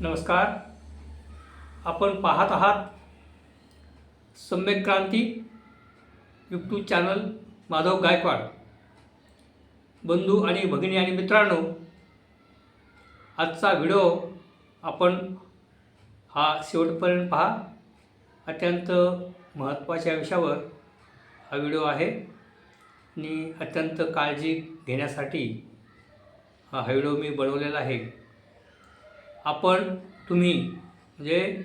नमस्कार. आपण पाहत आहात सम्यक क्रांती यूट्यूब चॅनल माधव गायकवाड. बंधू आणि भगिनी आणि मित्रांनो आजचा व्हिडिओ आपण हा शेवटपर्यंत पहा. अत्यंत महत्त्वाच्या विषयावर हा व्हिडिओ आहे. आणि अत्यंत काळजी घेण्यासाठी हा व्हिडिओ मी बनवलेला आहे. आपण तुम्ही म्हणजे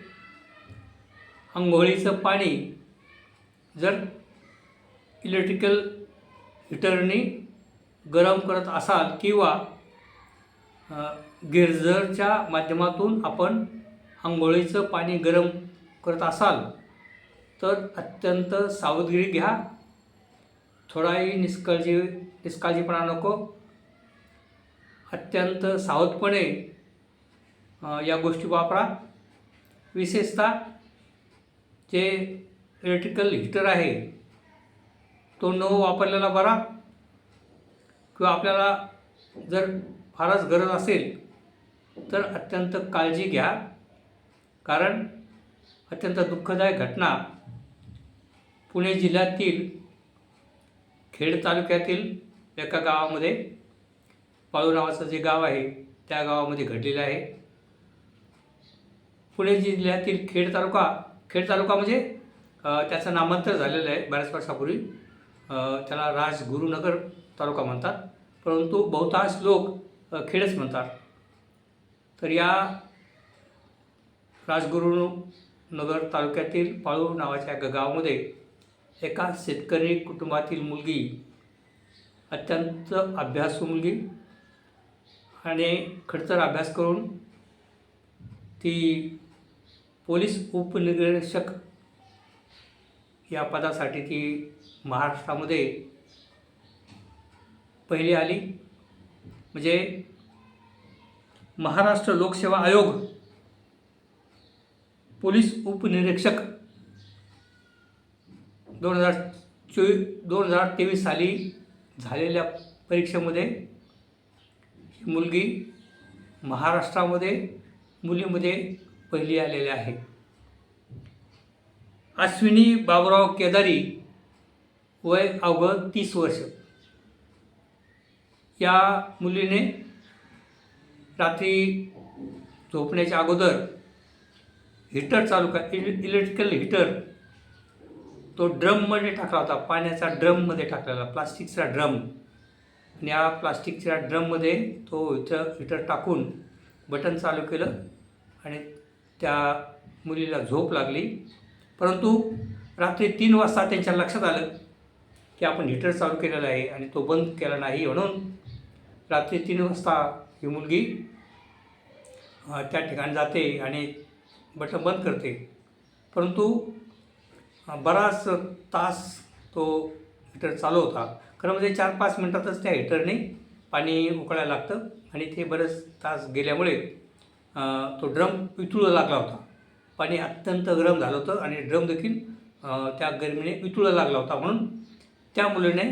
आंघोळीचं पाणी जर इलेक्ट्रिकल हिटरने गरम करत असाल किंवा अ, गिरझरच्या माध्यमातून आपण आंघोळीचं पाणी गरम करत असाल तर अत्यंत सावधगिरी घ्या. थोडाही निष्काळजी निष्काळजीपणा नको. अत्यंत सावधपणे या गोष्टी वापरा. विशेषतः जे इलेक्ट्रिकल हीटर आहे तो न वापरलेला बरा. किंवा आपल्याला जर फारच गरज असेल तर अत्यंत काळजी घ्या. कारण अत्यंत दुःखदायक घटना. पुणे जिल्ह्यातील खेड तालुक्यातील एका गावामध्ये पाळू नावाचं जे गाव आहे त्या गावामध्ये घडलेलं आहे. पुणे जिल्ह्यातील खेड तालुका खेड तालुका म्हणजे त्याचं नामांतर झालेलं आहे बऱ्याच वर्षापूर्वी. त्याला राजगुरुनगर तालुका म्हणतात. परंतु बहुतांश लोक खेडच म्हणतात. तर या राजगुरुनगर तालुक्यातील पाळू नावाच्या एका गावामध्ये एका शेतकरी कुटुंबातील मुलगी अत्यंत अभ्यासू मुलगी आणि खडतर अभ्यास करून ती पोलीस उपनिरीक्षक या पदासाठी ती महाराष्ट्रामध्ये पहिली आली. म्हणजे महाराष्ट्र लोकसेवा आयोग पोलीस उपनिरीक्षक दोन हजार चोवी दोन हजार तेवीस साली झालेल्या परीक्षेमध्ये ही मुलगी महाराष्ट्रामध्ये मुलीमध्ये पहिली आलेले आहे. अश्विनी बाबुराव केदारी वय अवघं तीस वर्ष. या मुलीने रात्री झोपण्याच्या अगोदर हीटर चालू का इलेक्ट्रिकल हीटर तो ड्रममध्ये टाकला होता. पाण्याचा ड्रममध्ये टाकलेला प्लास्टिकचा ड्रम. आणि या प्लास्टिकच्या ड्रममध्ये तो हिटर हिटर टाकून बटन चालू केलं आणि त्या मुलीला झोप लागली. परंतु रात्री तीन वाजता त्यांच्या लक्षात आलं की आपण हिटर चालू केलेला आहे आणि तो बंद केला नाही म्हणून रात्री तीन वाजता ही मुलगी त्या ठिकाणी जाते आणि बटन बंद करते. परंतु बराच तास तो हिटर चालू होता. खरं म्हणजे चार पाच मिनटातच त्या हिटरने पाणी उकळायला लागतं आणि ते बरेच तास गेल्यामुळे तो ड्रम वितुळू लागला होता. पाणी अत्यंत गरम झालं होतं आणि ड्रम देखील त्या गरमीने वितुळू लागला होता म्हणून त्या मुलीने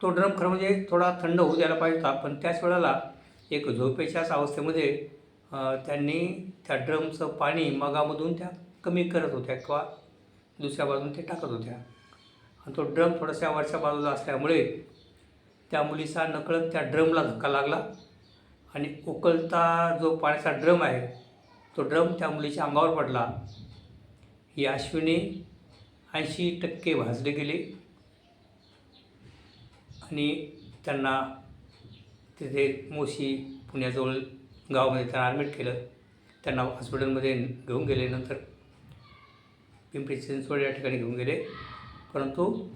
तो ड्रम खरं म्हणजे थोडा थंड होऊ द्यायला पाहिजे होता पण त्याच वेळेला एक झोपेच्याच अवस्थेमध्ये त्यांनी त्या ड्रमचं पाणी मगामधून त्या कमी करत होत्या किंवा दुसऱ्या बाजून ते टाकत होत्या. आणि तो ड्रम थोडासा वरच्या बाजूला असल्यामुळे त्या मुलीचा नकळत त्या ड्रमला धक्का लागला. आणि उकलता जो पाण्याचा ड्रम आहे तो ड्रम त्या मुलीच्या अंगावर पडला. ही अश्विनी ऐंशी टक्के भाजले गेले. आणि त्यांना तिथे मोशी पुण्याजवळ गावामध्ये त्यांना ॲडमिट केलं. त्यांना हॉस्पिटलमध्ये घेऊन गेले. नंतर पिंपरी चिंचवड या ठिकाणी घेऊन गेले. परंतु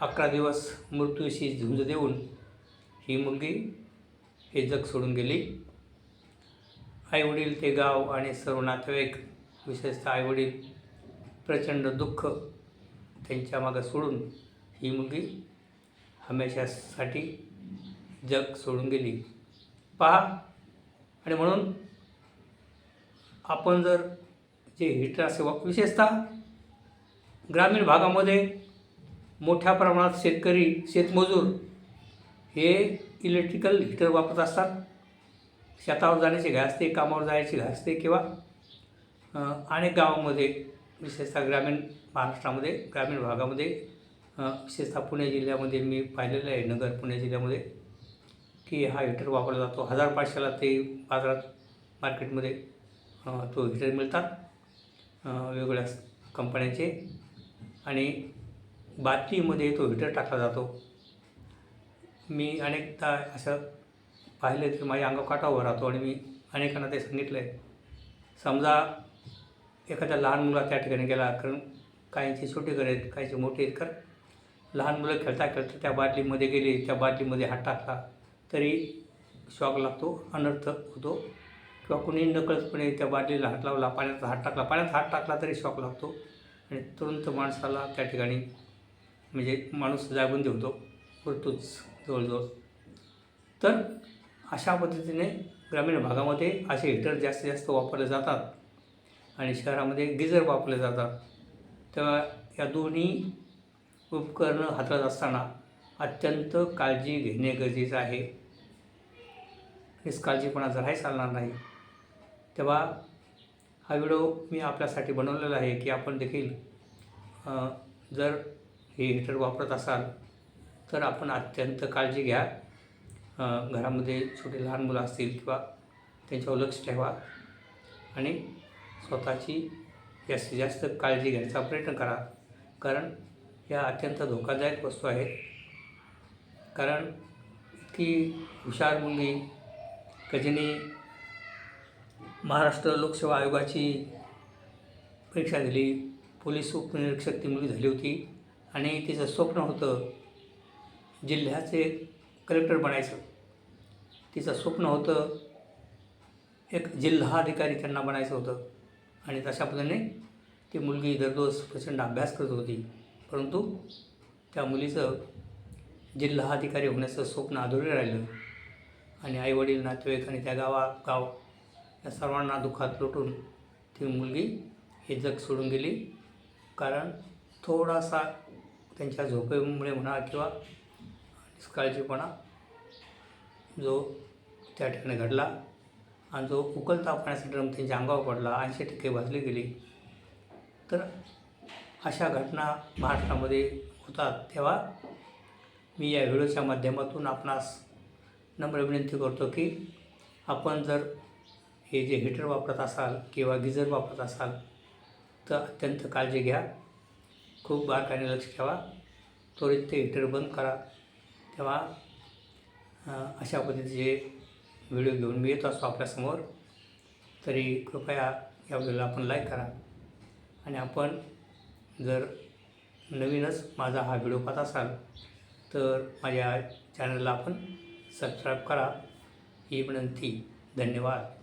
अकरा दिवस मृत्यूशी झुंज देऊन ही मुलगी हे जग सोडून गेली. आईवडील ते गाव आणि सर्व नातेवाईक विशेषतः आईवडील प्रचंड दुःख त्यांच्या मागं सोडून ही मुलगी हमेशासाठी जग सोडून गेली. पहा आणि म्हणून आपण जर जे हिटर सेवा विशेषतः ग्रामीण भागामध्ये मोठ्या प्रमाणात शेतकरी शेतमजूर हे इलेक्ट्रिकल हीटर वापरत असतात. शेतावर जाण्याची घाय असते कामावर जायची घाय असते किंवा अनेक गावामध्ये विशेषतः ग्रामीण महाराष्ट्रामध्ये ग्रामीण भागामध्ये विशेषतः पुणे जिल्ह्यामध्ये मी पाहिलेलं आहे नगर पुणे जिल्ह्यामध्ये की हा हिटर वापरला जातो. हजार पाचशेला ते बाजारात मार्केटमध्ये तो हिटर मिळतात. वेगवेगळ्या कंपन्यांचे. आणि बाटलीमध्ये तो हिटर टाकला जातो. मी अनेकदा असं पाहिलं की माझ्या अंगावर काटा उभा राहतो आणि मी अनेकांना ते सांगितलं आहे समजा एखाद्या लहान मुला त्या ठिकाणी गेला कारण काहींची छोटी घरं आहेत काहींची मोठी आहेत कारण लहान मुलं खेळता खेळता त्या बाटलीमध्ये गेली त्या बाटलीमध्ये हात टाकला तरी शॉक लागतो अनर्थ होतो किंवा कुणी नकळतपणे त्या बाटलीला हात लावला पाण्याचा हात टाकला पाण्यात हात टाकला तरी शॉक लागतो आणि तुरंत माणसाला त्या ठिकाणी म्हणजे माणूस जागून ठेवतो मृत्यूच जवळजवळ. तर अशा पद्धतीने ग्रामीण भागामध्ये असे हिटर जास्तीत जास्त वापरले जातात आणि शहरामध्ये गिजर वापरले जातात. तेव्हा या दोन्ही उपकरणं हाताळत असताना अत्यंत काळजी घेणे गरजेचं आहे. निष्काळजीपणा जराही चालणार नाही. तेव्हा हा व्हिडिओ मी आपल्यासाठी बनवलेला आहे की आपण देखील जर हे हीटर वापरत असाल तर आपण अत्यंत काळजी घ्या. घरामध्ये छोटे लहान मुलं असतील किंवा त्यांच्यावर लक्ष ठेवा आणि स्वतःची जास्तीत जास्त काळजी घ्यायचा प्रयत्न करा. कारण या अत्यंत धोकादायक वस्तू आहेत. कारण इतकी हुशार मुलगी कजिनी महाराष्ट्र लोकसेवा आयोगाची परीक्षा दिली पोलीस उपनिरीक्षक ती मुलगी झाली होती आणि तिचं स्वप्न होतं जिल्ह्याचे कलेक्टर बनायचं तिचं स्वप्न होतं एक जिल्हाधिकारी त्यांना बनायचं होतं. आणि तशा पद्धतीने ती मुलगी दररोज प्रचंड अभ्यास करत होती. परंतु त्या मुलीचं जिल्हाधिकारी होण्याचं स्वप्न अधुरे राहिलं. आणि आईवडील नातेवाईक आणि त्या गावा गाव या सर्वांना दुःखात लोटून ती मुलगी हे जग सोडून गेली. कारण थोडासा त्यांच्या झोपेमुळे म्हणा किंवा निष्काळजीपणा जो त्या ठिकाणी घडला आणि जो उकलता पाण्याचा ड्रम त्यांच्या अंगावर पडला ऐंशी टक्के भाजली गेली. तर अशा घटना महाराष्ट्रामध्ये होतात. तेव्हा मी या व्हिडिओच्या माध्यमातून आपणास नम्र विनंती करतो की आपण जर हे जे हिटर वापरत असाल किंवा गिजर वापरत असाल तर अत्यंत काळजी घ्या. खूप बारकाईने लक्ष ठेवा. त्वरित ते हिटर बंद करा. तेव्हा अशा पद्धतीचे व्हिडिओ घेऊन मी येत असतो आपल्यासमोर तरी कृपया या व्हिडिओला आपण लाईक करा. आणि आपण जर नवीनच माझा हा व्हिडिओ पाहत असाल तर माझ्या चॅनलला आपण सबस्क्राईब करा. ही विनंती. धन्यवाद.